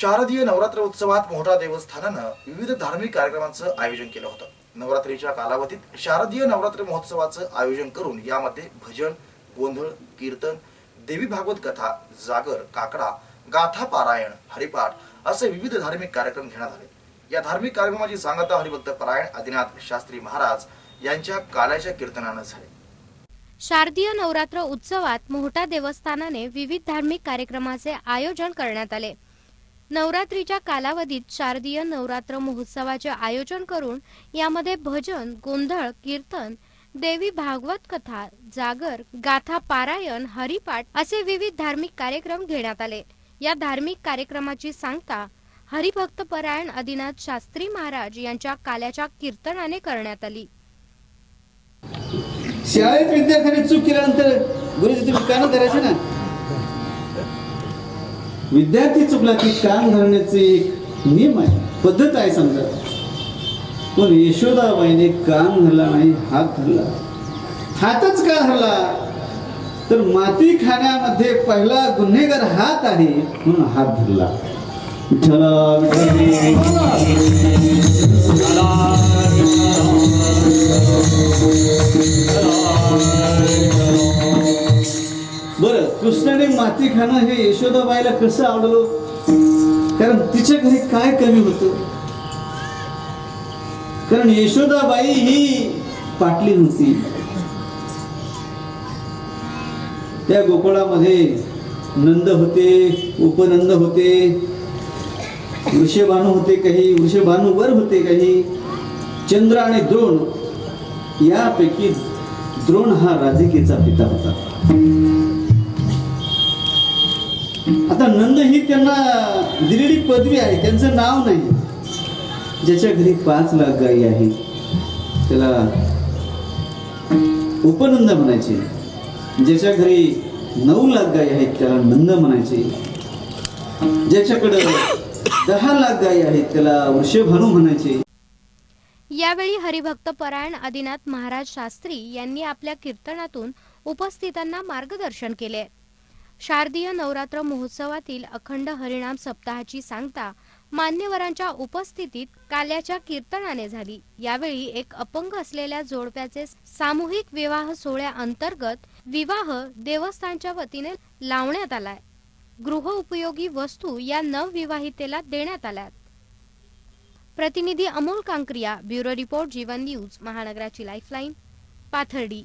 शारदीय नवरात्र उत्सवात मोठा देवस्थानानं विविध धार्मिक कार्यक्रमांचं आयोजन केलं होतं. नवरात्रीच्या कालावधीत शारदीय नवरात्र महोत्सवाचं आयोजन करून यामध्ये भजन गोंधळ कीर्तन देवी भागवत कथा जागर काकडा गाथा पारायण हरिपाठ असे विविध धार्मिक कार्यक्रम घेण्यात आले. या धार्मिक कार्यक्रमाची सांगता हरिभक्त पारायण आदिनाथ शास्त्री महाराज यांच्या काल्याच्या कीर्तनानं झाले. शारदीय नवरात्र उत्सवात मोहटा देवस्थानाने विविध धार्मिक कार्यक्रमाचे आयोजन करण्यात आले. नवरात्रीच्या कालावधीत शारदीय नवरात्र महोत्सवाचे आयोजन करून यामध्ये भजन गोंधळ कीर्तन देवी भागवत कथा जागर गाथा पारायण हरिपाठ असे विविध धार्मिक कार्यक्रम घेण्यात आले. या धार्मिक कार्यक्रमाची सांगता हरिभक्त परायण आदिनाथ शास्त्री महाराज यांच्या काल्याच्या कीर्तनाने करण्यात आली. शाळेत विद्यार्थ्यांनी चूक केल्यानंतर गुरुजी तुम्ही कान करायचे ना? विद्यार्थी चुकला की कान धरण्याचे एक नियम आहे पद्धत आहे समजा. पण यशोदाबाईने कान धरला नाही हात धरला. हातच का धरला? तर माती खाण्यामध्ये पहिला गुन्हेगार हात आहे म्हणून हात धरला. विठ्ठला बरं कृष्णाने माती खाणं हे यशोदाबाईला कसं आवडलं? कारण तिच्या घरी काय कमी होतं? कारण यशोदाबाई ही पाटली होती त्या गोकुळामध्ये नंद होते उपनंद होते वृषभानू होते काही वृषभानू वर होते काही. चंद्र आणि द्रोण यापैकी द्रोण हा राधिकेचा पिता होता. आता नंद ही त्यांना दिलेली पदवी आहे त्यांचं नाव नाही. ज्याच्या घरी पाच लाख गायी आहे त्याला उपनंद म्हणायचे. ज्याच्या घरी नऊ लाख गायी आहेत त्याला नंद म्हणायचे. ज्याच्याकडं दहा लाख गायी आहेत त्याला वृषभानू म्हणायचे. यावेळी हरिभक्त परायण आदिनाथ महाराज शास्त्री यांनी आपल्या कीर्तनातून उपस्थितांना मार्गदर्शन केले. शारदीय नवरात्र महोत्सवातील अखंड हरिणाम सप्ताहाची सांगता मान्यवरांच्या उपस्थितीत काल्याच्या कीर्तनाने झाली. यावेळी एक अपंग असलेल्या जोडप्याचे सामूहिक विवाह सोहळ्याअंतर्गत विवाह देवस्थानच्या वतीने लावण्यात आलाय. गृह उपयोगी वस्तू या नवविवाहितेला देण्यात आल्यात. प्रतिनिधी Amol Kankriya bureau report Jeevan news महानगराची lifeline Pathardi.